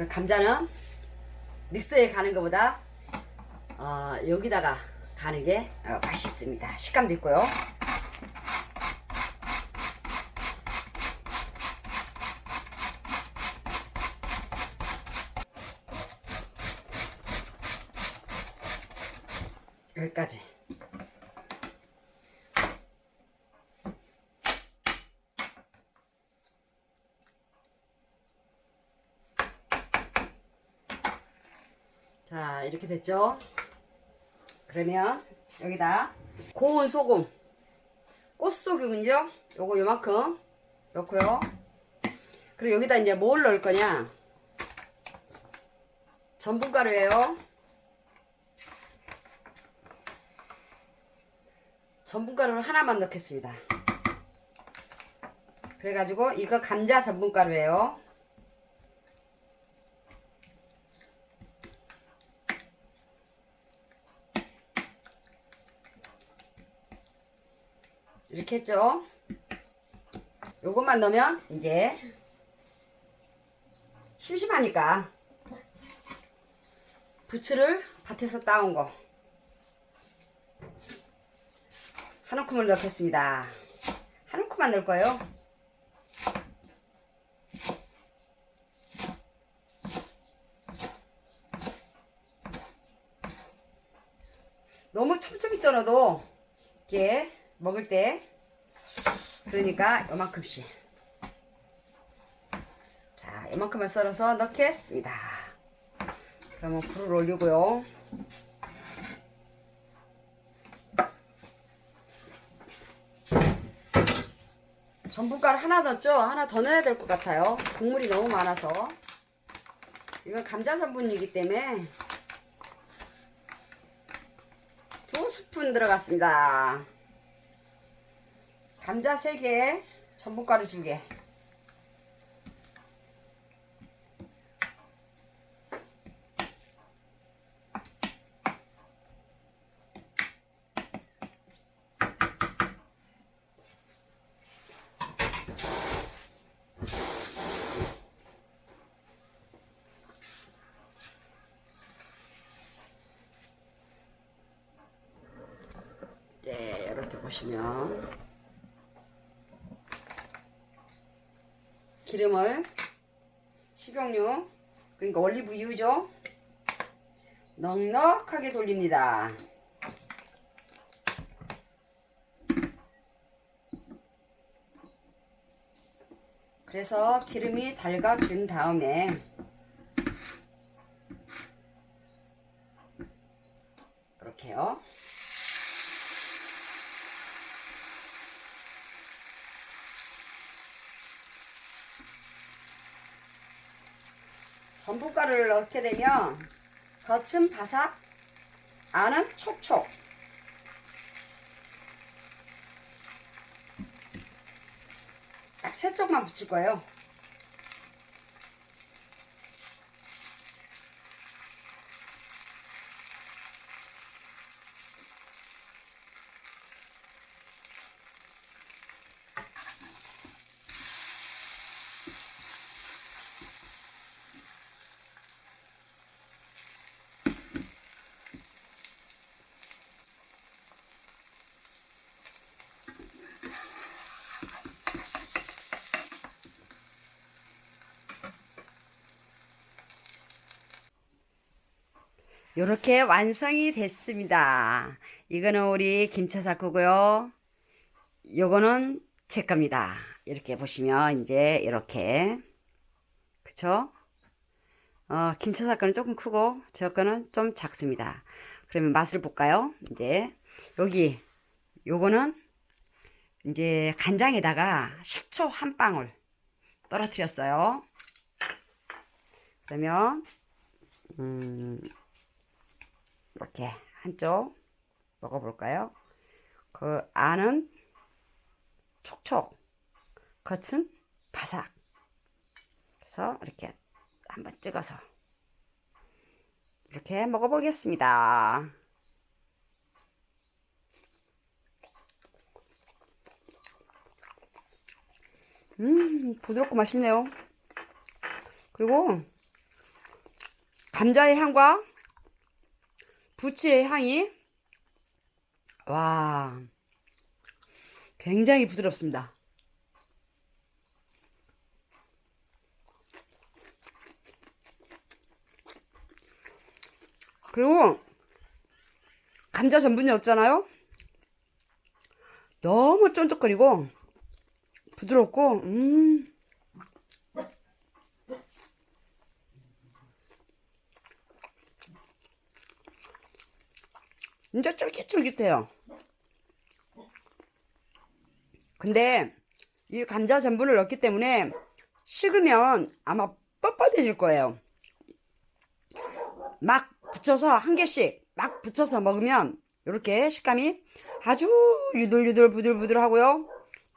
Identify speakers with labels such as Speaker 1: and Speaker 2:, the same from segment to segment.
Speaker 1: 그 감자는 믹서에 가는 것보다 어, 여기다가 가는 게 어, 맛있습니다. 식감도 있고요. 여기까지. 자, 이렇게 됐죠? 그러면 여기다 고운 소금, 꽃소금은요? 요거 요만큼 넣고요. 그리고 여기다 이제 뭘 넣을 거냐? 전분가루예요. 전분가루를 하나만 넣겠습니다. 그래가지고 이거 감자 전분가루예요. 이렇게 했죠. 요것만 넣으면 이제 심심하니까 부추를 밭에서 따온 거 한 움큼을 넣겠습니다. 한 움큼만 넣을 거예요. 너무 촘촘히 썰어도 이게 먹을 때 그러니까 요만큼씩. 자 요만큼만 썰어서 넣겠습니다. 그러면 불을 올리고요. 전분가루 하나 넣었죠? 하나 더 넣어야 될 것 같아요. 국물이 너무 많아서. 이건 감자 전분이기 때문에 두 스푼 들어갔습니다 감자 3개, 전분가루 2개. 이제 이렇게 보시면 기름을 식용유 그러니까 올리브유죠? 넉넉하게 돌립니다. 그래서 기름이 달궈진 다음에 이렇게요 전분가루를 넣게 되면 겉은 바삭, 안은 촉촉. 딱 세 쪽만 붙일 거예요. 이렇게 완성이 됐습니다. 이거는 우리 김차사코고요. 요거는 제 겁니다. 이렇게 보시면 이제 이렇게 그쵸? 어, 김차사 거는 조금 크고 저 거는 좀 작습니다. 그러면 맛을 볼까요? 이제 여기 요거는 이제 간장에다가 식초 한 방울 떨어뜨렸어요. 그러면 음, 이렇게 한쪽 먹어볼까요? 그 안은 촉촉, 겉은 바삭. 그래서 이렇게 한번 찍어서 이렇게 먹어보겠습니다. 음, 부드럽고 맛있네요. 그리고 감자의 향과 부추의 향이 와 굉장히 부드럽습니다. 그리고 감자 전분이 없잖아요. 너무 쫀득거리고 부드럽고 음 진짜 쫄깃쫄깃해요. 근데 이 감자 전분을 넣기 때문에 식으면 아마 뻣뻣해질 거예요. 막 붙여서 한 개씩 막 붙여서 먹으면 이렇게 식감이 아주 유들유들 부들부들하고요.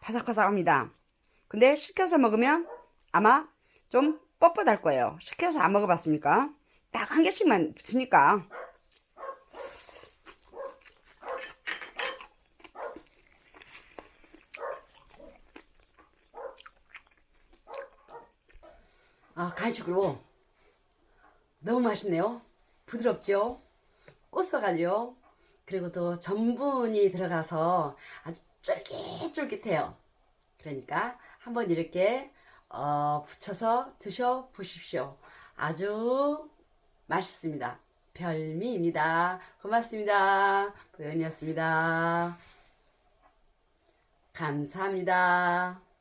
Speaker 1: 바삭바삭합니다. 근데 식혀서 먹으면 아마 좀 뻣뻣할 거예요. 식혀서 안 먹어봤으니까 딱 한 개씩만 붙으니까 아, 간식으로 너무 맛있네요. 부드럽죠? 고소하죠? 그리고 또 전분이 들어가서 아주 쫄깃쫄깃해요. 그러니까 한번 이렇게 어, 붙여서 드셔 보십시오. 아주 맛있습니다. 별미입니다. 고맙습니다. 보현이었습니다. 감사합니다.